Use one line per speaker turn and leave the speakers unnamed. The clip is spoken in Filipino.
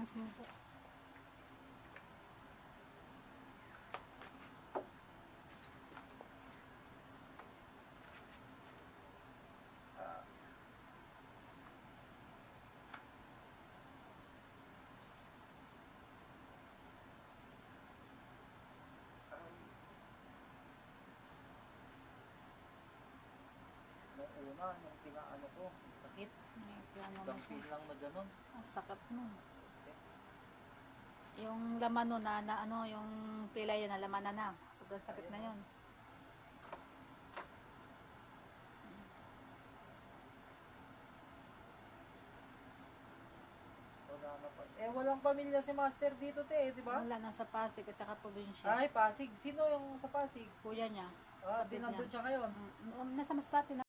Angas na po. una, nung pinaano ko, sakit. Hanggang feel lang na ganun.
Ang sakit nun. Yung laman nun na, na ano, yung pilay yun na laman na na. Sobrang sakit na yun.
Eh, walang pamilya si Master dito, te, eh, di ba?
Wala na sa Pasig at saka probinsya.
Ay, Pasig. Sino yung sa Pasig?
Kuya niya.
Ah, di nandun siya ngayon.
Mm, mm, nasa Masbate na.